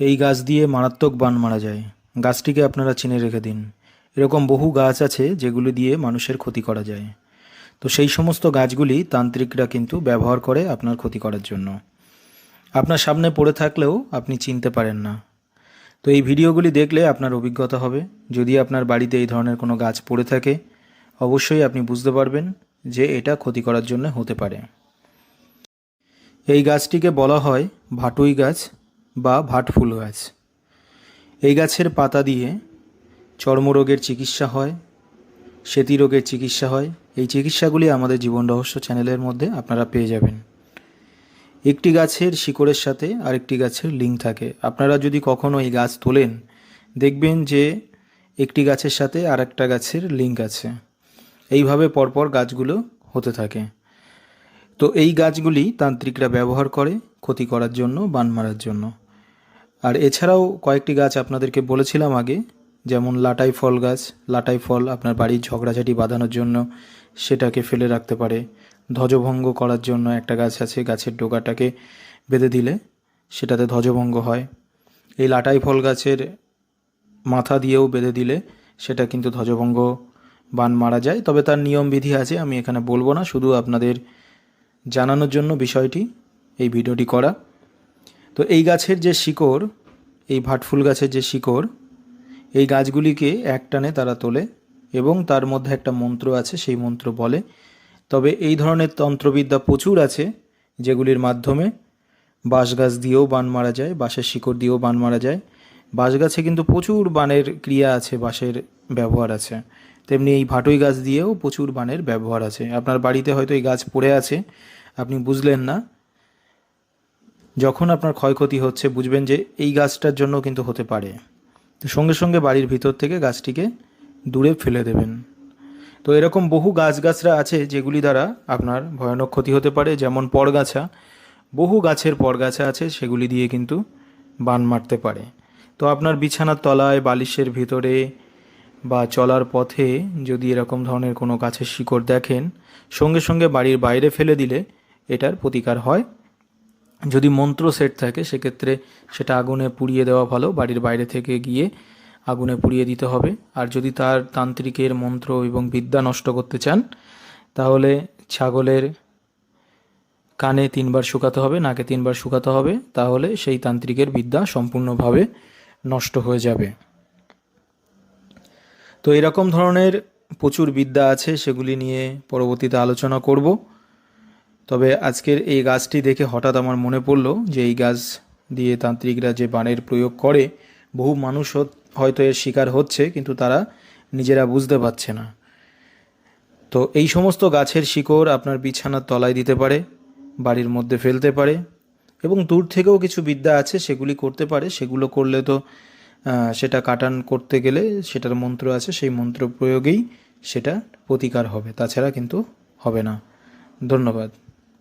এই গাছ দিয়ে মারাত্মক বান মারা যায়। গাছটিকে আপনারা চিনে রেখে দিন। এরকম বহু গাছ আছে যেগুলি দিয়ে মানুষের ক্ষতি করা যায়। তো সেই সমস্ত গাছগুলি তান্ত্রিকরা কিন্তু ব্যবহার করে আপনার ক্ষতি করার জন্য। আপনার সামনে পড়ে থাকলেও আপনি চিনতে পারেন না। তো এই ভিডিওগুলি দেখলে আপনার অভিজ্ঞতা হবে। যদি আপনার বাড়িতে এই ধরনের কোনো গাছ পড়ে থাকে, অবশ্যই আপনি বুঝতে পারবেন যে এটা ক্ষতি করার জন্য হতে পারে। এই গাছটিকে বলা হয় ভাটুই গাছ। বা ভাটফুল গাছ। এই গাছের পাতা দিয়ে চর্মরোগের চিকিৎসা হয়, সেতি রোগের চিকিৎসা হয়। এই চিকিৎসাগুলি আমাদের জীবন রহস্য চ্যানেলের মধ্যে আপনারা পেয়ে যাবেন। একটি গাছের শিকড়ের সাথে আরেকটি গাছের লিঙ্ক থাকে। আপনারা যদি কখনো এই গাছ তোলেন, দেখবেন যে একটি গাছের সাথে আর একটা গাছের লিঙ্ক আছে। এইভাবে পরপর গাছগুলো হতে থাকে। তো এই গাছগুলি তান্ত্রিকরা ব্যবহার করে ক্ষতি করার জন্য, বান মারার জন্য। আর এছাড়াও কয়েকটি গাছ আপনাদেরকে বলেছিলাম আগে, যেমন লাটাই ফল গাছ। লাটাই ফল আপনার বাড়ির ঝগড়াঝাটি বাঁধানোর জন্য সেটাকে ফেলে রাখতে পারে। ধ্বজভঙ্গ করার জন্য একটা গাছ আছে, গাছের ডোকাটাকে বেঁধে দিলে সেটাতে ধ্বজভঙ্গ হয়। এই লাটাই ফল গাছের মাথা দিয়েও বেঁধে দিলে সেটা কিন্তু ধ্বজভঙ্গ বান মারা যায়। তবে তার নিয়ম বিধি আছে, আমি এখানে বলব না। শুধু আপনাদের জানানোর জন্য বিষয়টি, এই ভিডিওটি করা। তো এই গাছের যে শিকড়, এই ভাটফুল গাছের যে শিকড়, এই গাছগুলিকে একটানে তারা তোলে এবং তার মধ্যে একটা মন্ত্র আছে, সেই মন্ত্র বলে। তবে এই ধরনের তন্ত্রবিদ্যা প্রচুর আছে যেগুলির মাধ্যমে বাঁশ গাছ দিয়েও বান মারা যায়, বাঁশের শিকড় দিয়েও বান মারা যায়। বাঁশ গাছে কিন্তু প্রচুর বানের ক্রিয়া আছে, বাঁশের ব্যবহার আছে। তেমনি এই ভাটই গাছ দিয়েও প্রচুর বানের ব্যবহার আছে। আপনার বাড়িতে হয়তো এই গাছ পড়ে আছে, আপনি বুঝলেন না। যখন আপনার ক্ষয়ক্ষতি হচ্ছে, বুঝবেন যে এই গাছটার জন্য কিন্তু হতে পারে। তো সঙ্গে সঙ্গে বাড়ির ভিতর থেকে গাছটিকে দূরে ফেলে দেবেন। তো এরকম বহু গাছগাছরা আছে যেগুলি দ্বারা আপনার ভয়ানক ক্ষতি হতে পারে, যেমন পরগাছা। বহু গাছের পরগাছা আছে, সেগুলি দিয়ে কিন্তু বান মারতে পারে। তো আপনার বিছানার তলায়, বালিশের ভিতরে বা চলার পথে যদি এরকম ধরনের কোনো গাছের শিকড় দেখেন, সঙ্গে সঙ্গে বাড়ির বাইরে ফেলে দিলে এটার প্রতিকার হয়। যদি মন্ত্র সেট থাকে, সেক্ষেত্রে সেটা আগুনে পুড়িয়ে দেওয়া ভালো, বাড়ির বাইরে থেকে গিয়ে আগুনে পুড়িয়ে দিতে হবে। আর যদি তার তান্ত্রিকের মন্ত্র এবং বিদ্যা নষ্ট করতে চান, তাহলে ছাগলের কানে তিনবার শুকাতে হবে, নাকে তিনবার শুকাতে হবে, তাহলে সেই তান্ত্রিকের বিদ্যা সম্পূর্ণভাবে নষ্ট হয়ে যাবে। তো এরকম ধরনের প্রচুর বিদ্যা আছে, সেগুলি নিয়ে পরবর্তীতে আলোচনা করব। তবে আজকের এই গাছটি দেখে হঠাৎ আমার মনে পড়ল যে এই গাছ দিয়ে তান্ত্রিকরা যে বানের প্রয়োগ করে, বহু মানুষ হয়তো এর শিকার হচ্ছে, কিন্তু তারা নিজেরা বুঝতে পারছে না। তো এই সমস্ত গাছের শিকড় আপনার বিছানার তলায় দিতে পারে, বাড়ির মধ্যে ফেলতে পারে, এবং দূর থেকেও কিছু বিদ্যা আছে, সেগুলি করতে পারে। সেগুলো করলে তো সেটা কাটান করতে গেলে সেটার মন্ত্র আছে, সেই মন্ত্র প্রয়োগেই সেটা প্রতিকার হবে, তাছাড়া কিন্তু হবে না। ধন্যবাদ।